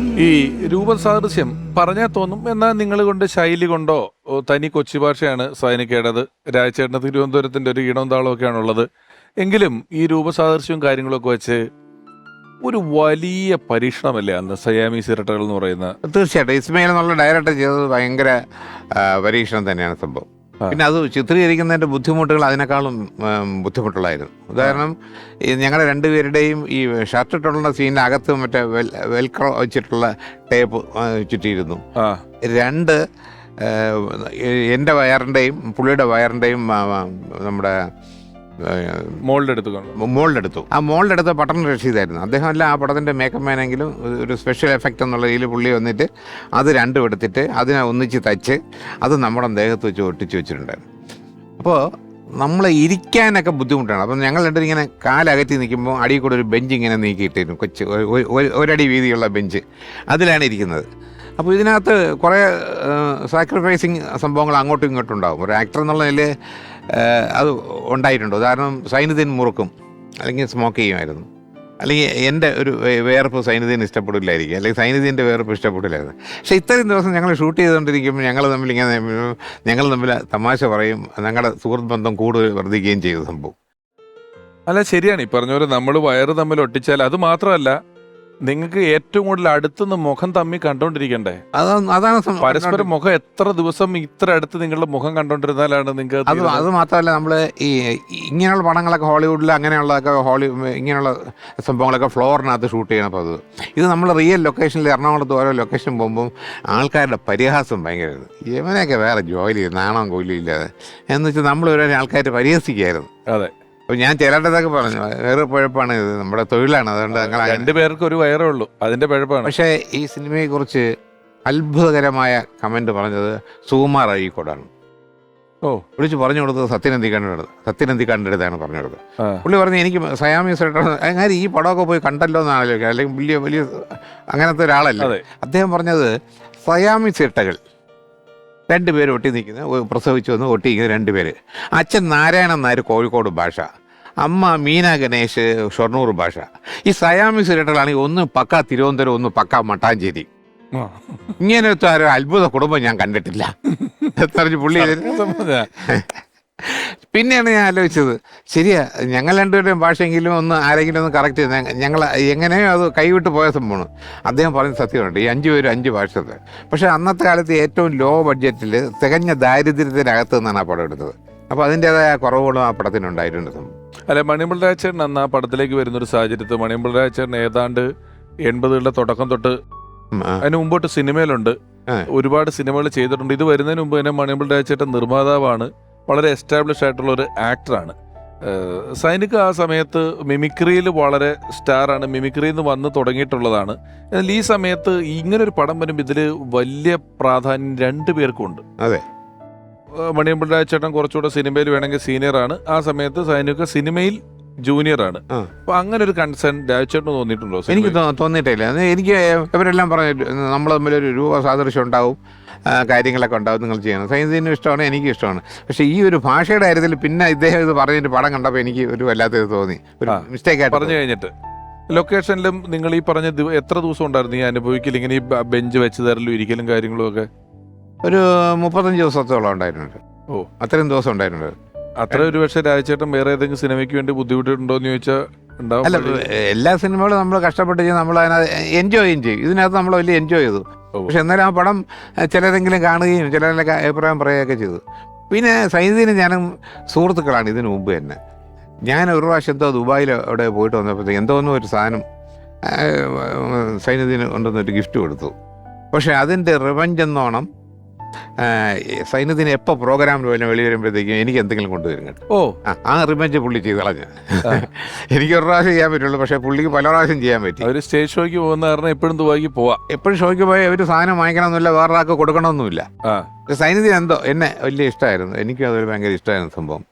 ഈ രൂപസാദൃശ്യം പറഞ്ഞാൽ തോന്നും. എന്നാൽ നിങ്ങൾ കൊണ്ട് ശൈലി കൊണ്ടോ തനി കൊച്ചി ഭാഷയാണ് സൈനിക്കേണ്ടത് രാജചേട്ടന് തിരുവനന്തപുരത്തിന്റെ ഒരു ഈണവും താളവും ഒക്കെയാണ് ഉള്ളത്. എങ്കിലും ഈ രൂപസാദൃശ്യവും കാര്യങ്ങളൊക്കെ വെച്ച് ഒരു വലിയ പരീക്ഷണമല്ലേ അന്ന് സയാമി സിരട്ടകൾ എന്ന് പറയുന്ന? തീർച്ചയായിട്ടും. ഇസ്മയിൽ എന്നുള്ള ഡയറക്ടർ ചെയ്തത് ഭയങ്കര പരീക്ഷണം തന്നെയാണ് സംഭവം. പിന്നെ അത് ചിത്രീകരിക്കുന്നതിന്റെ ബുദ്ധിമുട്ടുകൾ അതിനേക്കാളും ബുദ്ധിമുട്ടുള്ളായിരുന്നു ഉദാഹരണം ഈ ഞങ്ങളുടെ രണ്ടുപേരുടെയും ഈ ഷർട്ട് ഇട്ടുള്ള സീനിന്റെ അകത്ത് മറ്റേ വെൽ വെൽക്രോ വെച്ചിട്ടുള്ള ടേപ്പ് വെച്ചിട്ടിരുന്നു ചുറ്റിയിരുന്നു. രണ്ട് എന്റെ വയറിന്റെയും പുള്ളിയുടെ വയറിന്റെയും നമ്മുടെ മോളുടെ അടുത്ത് ആ മോളിലെടുത്ത പട്ടണം റഷീദായിരുന്നു അദ്ദേഹം അല്ല ആ പടത്തിന്റെ മേക്കപ്പ് മാനെങ്കിലും ഒരു സ്പെഷ്യൽ എഫക്റ്റ് എന്നുള്ള രീതിയിൽ പുള്ളി വന്നിട്ട് അത് രണ്ടും എടുത്തിട്ട് അതിനെ ഒന്നിച്ച് തച്ച് അത് നമ്മുടെ ദേഹത്ത് വെച്ച് ഒട്ടിച്ച് വെച്ചിട്ടുണ്ടായിരുന്നു. അപ്പോൾ നമ്മൾ ഇരിക്കാനൊക്കെ ബുദ്ധിമുട്ടാണ്. അപ്പം ഞങ്ങൾ രണ്ടും ഇങ്ങനെ കാലകറ്റി നിൽക്കുമ്പോൾ അടിയിൽ കൂടെ ഒരു ബെഞ്ച് ഇങ്ങനെ നീക്കിയിട്ടിരുന്നു. കൊച്ചു ഒരു- ഒരു- ഒരു- ഒരടി വീതിയുള്ള ബെഞ്ച് അതിലാണ് ഇരിക്കുന്നത്. അപ്പോൾ ഇതിനകത്ത് കുറേ സാക്രിഫൈസിങ് സംഭവങ്ങൾ അങ്ങോട്ടും ഇങ്ങോട്ടും ഉണ്ടാകും ഒരു ആക്ടർ എന്നുള്ള നിലയിൽ അത് ഉണ്ടായിട്ടുണ്ട്? ഉദാഹരണം സൈനുദ്ദീൻ മുറുക്കും. അല്ലെങ്കിൽ സ്മോക്ക് ചെയ്യുമായിരുന്നു. അല്ലെങ്കിൽ എന്റെ ഒരു വേർപ്പ് സൈനുദ്ദീൻ ഇഷ്ടപ്പെടില്ലായിരിക്കും. അല്ലെങ്കിൽ സൈനുദ്ദീന്റെ വേർപ്പ് ഇഷ്ടപ്പെടില്ലായിരുന്നു. പക്ഷേ ഇത്രയും ദിവസം ഞങ്ങൾ ഷൂട്ട് ചെയ്തുകൊണ്ടിരിക്കുമ്പോൾ ഞങ്ങൾ തമ്മിൽ ഇങ്ങനെ ഞങ്ങൾ തമ്മിൽ തമാശ പറയും. ഞങ്ങളുടെ സുഹൃത്ത് ബന്ധം കൂടുതൽ വർദ്ധിക്കുകയും ചെയ്ത സംഭവം. അല്ല ശരിയാണ്. ഈ പറഞ്ഞ പോലെ നമ്മൾ വയറ് തമ്മിൽ ഒട്ടിച്ചാൽ അത് മാത്രമല്ല നിങ്ങൾക്ക് ഏറ്റവും കൂടുതൽ അടുത്തുനിന്ന് മുഖം തമ്മി കണ്ടോണ്ടിരിക്കണ്ടേ? അതാണ് അതാണ് സം- പരസ്പരം മുഖം എത്ര ദിവസം ഇത്ര അടുത്ത് നിങ്ങളുടെ മുഖം കണ്ടോണ്ടിരുന്നാലാണ് നിങ്ങൾക്ക് അത് മാത്രമല്ല നമ്മൾ ഈ ഈ ഇങ്ങനെയുള്ള പടങ്ങളൊക്കെ ഹോളിവുഡിൽ അങ്ങനെയുള്ളതൊക്കെ ഹോളി ഇങ്ങനെയുള്ള സംഭവങ്ങളൊക്കെ ഫ്ലോറിനകത്ത് ഷൂട്ട് ചെയ്യണം അപ്പോൾ അത്. ഇത് നമ്മൾ റിയൽ ലൊക്കേഷനിൽ എറണാകുളത്ത് ഓരോ ലൊക്കേഷൻ പോകുമ്പോൾ ആൾക്കാരുടെ പരിഹാസം ഭയങ്കര ഇവനെയൊക്കെ വേറെ ജോലി നാണം കൊല്ലില്ലാതെ എന്ന് വെച്ചാൽ നമ്മൾ ഓരോ ആൾക്കാർ പരിഹസിക്കായിരുന്നു. അതെ. അപ്പോൾ ഞാൻ ചേരാട്ടതൊക്കെ പറഞ്ഞു. വേറെ പഴപ്പാണ് ഇത്. നമ്മുടെ തൊഴിലാണ്. അതുകൊണ്ട് ഞങ്ങൾ രണ്ടു പേർക്ക് ഒരു വയറേ ഉള്ളൂ. അതിന്റെ പഴപ്പാണ്. പക്ഷേ ഈ സിനിമയെ കുറിച്ച് അത്ഭുതകരമായ കമന്റ് പറഞ്ഞത് സുകുമാർ അഴീക്കോടാണ്. ഓ. വിളിച്ച് പറഞ്ഞു കൊടുത്തത് സത്യനന്ദിക്കാണ്ട് സത്യനന്ദി കണ്ടെടുത്താണ് പറഞ്ഞു കൊടുത്തത്. പുള്ളി പറഞ്ഞു എനിക്ക് സയാമി സെക്രട്ടറി അങ്ങനെ ഈ പടമൊക്കെ പോയി കണ്ടല്ലോ എന്നാണല്ലോ ആലോചിക്കുക അല്ലെങ്കിൽ വലിയ വലിയ അങ്ങനത്തെ ഒരാളല്ല? അദ്ദേഹം പറഞ്ഞത് സയാമി ചിട്ടകൾ രണ്ടുപേര് ഒട്ടി നിൽക്കുന്നത് പ്രസവിച്ചു വന്ന് ഒട്ടിയിരിക്കുന്ന രണ്ടുപേര്. അച്ഛൻ നാരായണൻ നായർ കോഴിക്കോട് ഭാഷ. അമ്മ മീന ഗണേശ് ഷൊർണൂർ ഭാഷ. ഈ സയാമി സിരട്ടകളാണെങ്കിൽ ഒന്ന് പക്ക തിരുവനന്തപുരം ഒന്ന് പക്ക മട്ടാഞ്ചേരി. ഇങ്ങനെ ഇങ്ങനത്തെ ഒരു അത്ഭുത കുടുംബം ഞാൻ കണ്ടിട്ടില്ല. പുള്ളി. പിന്നെയാണ് ഞാൻ ആലോചിച്ചത്. ശരിയാ ഞങ്ങൾ രണ്ടുപേരുടെയും ഭാഷയെങ്കിലും ഒന്ന് ആരെങ്കിലും ഒന്ന് കറക്റ്റ് ചെയ്ത് ഞങ്ങൾ എങ്ങനെയോ അത് കൈവിട്ട് പോയ സംഭവമാണ്. അദ്ദേഹം പറഞ്ഞ സത്യമുണ്ട് ഈ അഞ്ച് പേരും അഞ്ച് ഭാഷത്തെ പക്ഷേ അന്നത്തെ കാലത്ത് ഏറ്റവും ലോ ബഡ്ജറ്റിൽ തികഞ്ഞ ദാരിദ്ര്യത്തിനകത്ത് നിന്നാണ് ആ പടം എടുത്തത്. അപ്പോൾ അതിന്റേതായ കുറവുകളും ആ പടത്തിനുണ്ടായിട്ടുണ്ട് അല്ല മണിയമ്പിൾ രാജേട്ടൻ അന്ന് ആ പടത്തിലേക്ക് വരുന്ന ഒരു സാഹചര്യത്തിൽ മണിയമ്പിൾ രാജേട്ടൻ ഏതാണ്ട് എൺപതുകളുടെ തുടക്കം തൊട്ട്. അതിന് മുമ്പോട്ട് സിനിമയിലുണ്ട്. ഒരുപാട് സിനിമകൾ ചെയ്തിട്ടുണ്ട്. ഇത് വരുന്നതിന് മുമ്പ് തന്നെ മണിയമ്പിൾ രാജേട്ടൻ നിർമ്മാതാവാണ്. വളരെ എസ്റ്റാബ്ലിഷ് ആയിട്ടുള്ള ഒരു ആക്ടറാണ് സൈനിക ആ സമയത്ത് മിമിക്രിയിൽ വളരെ സ്റ്റാറാണ് മിമിക്രിയിൽ നിന്ന് വന്ന് തുടങ്ങിയിട്ടുള്ളതാണ്. എന്നാൽ ഈ സമയത്ത് ഇങ്ങനൊരു പടം വരുമ്പോൾ ഇതിൽ വലിയ പ്രാധാന്യം രണ്ടു പേർക്കും ഉണ്ട്. അതെ. മണിയമ്പിള്ള ചേട്ടൻ കുറച്ചുകൂടെ സിനിമയിൽ വേണമെങ്കിൽ സീനിയർ ആണ്. ആ സമയത്ത് സൈനിക സിനിമയിൽ ജൂനിയർ ആണ്. അപ്പൊ അങ്ങനെ ഒരു കൺസേൺ രാജേട്ടന് തോന്നിയിട്ടുണ്ടോ എനിക്ക്? തോന്നിയിട്ടില്ല. എനിക്ക് ഇവരെല്ലാം പറഞ്ഞു നമ്മൾ തമ്മിൽ ഒരു രൂപ സാദൃശ്യം ഉണ്ടാവും കാര്യങ്ങളൊക്കെ ഉണ്ടാവും നിങ്ങൾ ചെയ്യണം സൈൻസിനും ഇഷ്ടമാണ് എനിക്കും ഇഷ്ടമാണ്. പക്ഷേ ഈ ഒരു ഭാഷയുടെ കാര്യത്തിൽ പിന്നെ ഇദ്ദേഹം ഇത് പറഞ്ഞിട്ട് പടം കണ്ടപ്പോൾ എനിക്ക് ഒരു വല്ലാത്ത ഇത് തോന്നി. ഒരു മിസ്റ്റേക്ക് ആയിട്ട് പറഞ്ഞു കഴിഞ്ഞിട്ട്. ലൊക്കേഷനിലും നിങ്ങൾ ഈ പറഞ്ഞ എത്ര ദിവസം ഉണ്ടായിരുന്നു ഈ അനുഭവിക്കൽ ഇങ്ങനെ ഈ ബെഞ്ച് വെച്ച് തരലും ഇരിക്കലും കാര്യങ്ങളും ഒക്കെ? ഒരു മുപ്പത്തഞ്ച് ദിവസത്തോളം ഉണ്ടായിട്ടുണ്ട്. ഓ. അത്രയും ദിവസം ഉണ്ടായിട്ടുണ്ട്. അത്ര ഒരു പക്ഷേ രാജചേട്ടൻ വേറെ ഏതെങ്കിലും സിനിമയ്ക്ക് വേണ്ടി ബുദ്ധിമുട്ടുണ്ടോ എന്ന് ചോദിച്ചാൽ അല്ല എല്ലാ സിനിമകളും നമ്മൾ കഷ്ടപ്പെട്ട് ചെയ്ത് നമ്മൾ അതിനകത്ത് എൻജോയും ചെയ്യും. ഇതിനകത്ത് നമ്മൾ വലിയ എൻജോയ് ചെയ്തു. പക്ഷെ എന്നാലും ആ പടം ചിലതെങ്കിലും ചിലരെങ്കിലും കാണുകയും ചിലരിലൊക്കെ അഭിപ്രായം പറയുകയൊക്കെ ചെയ്തു. പിന്നെ സൈനീന് ഞാനും സുഹൃത്തുക്കളാണ് ഇതിനു മുമ്പ് തന്നെ. ഞാൻ ഒരു പ്രാവശ്യം എന്തോ ദുബായിൽ അവിടെ പോയിട്ട് വന്നപ്പോഴത്തേക്ക് എന്തോന്നും ഒരു സാധനം സൈനീന് കൊണ്ടുവന്നൊരു ഗിഫ്റ്റ് കൊടുത്തു. പക്ഷെ അതിന്റെ റിവഞ്ച് എന്നോണം സൈന്യത്തിന് എപ്പോൾ പ്രോഗ്രാമിന് വല്ല വെളി വരുമ്പോഴത്തേക്കും എനിക്ക് എന്തെങ്കിലും കൊണ്ടുവരും കേട്ടോ. ഓ. ആ, റിമഞ്ച് പുള്ളി ചെയ്ത് കളഞ്ഞു എനിക്ക് ഒരു പ്രാവശ്യം ചെയ്യാൻ പറ്റുള്ളൂ പക്ഷേ പുള്ളിക്ക് പല പ്രാവശ്യം ചെയ്യാൻ പറ്റി. അവർ സ്റ്റേജ് ഷോയ്ക്ക് പോകുന്ന കാരണം എപ്പോഴും ദുബായിക്ക് പോവാം. എപ്പോഴും ഷോയ്ക്ക് പോയി ഒരു സാധനം വാങ്ങിക്കണമെന്നില്ല വേറൊരാൾക്ക് കൊടുക്കണമെന്നില്ല. ആ. സൈന്യത്തിന് എന്തോ എന്നെ വലിയ ഇഷ്ടമായിരുന്നു എനിക്കും അതൊരു ഭയങ്കര ഇഷ്ടമായിരുന്നു സംഭവം.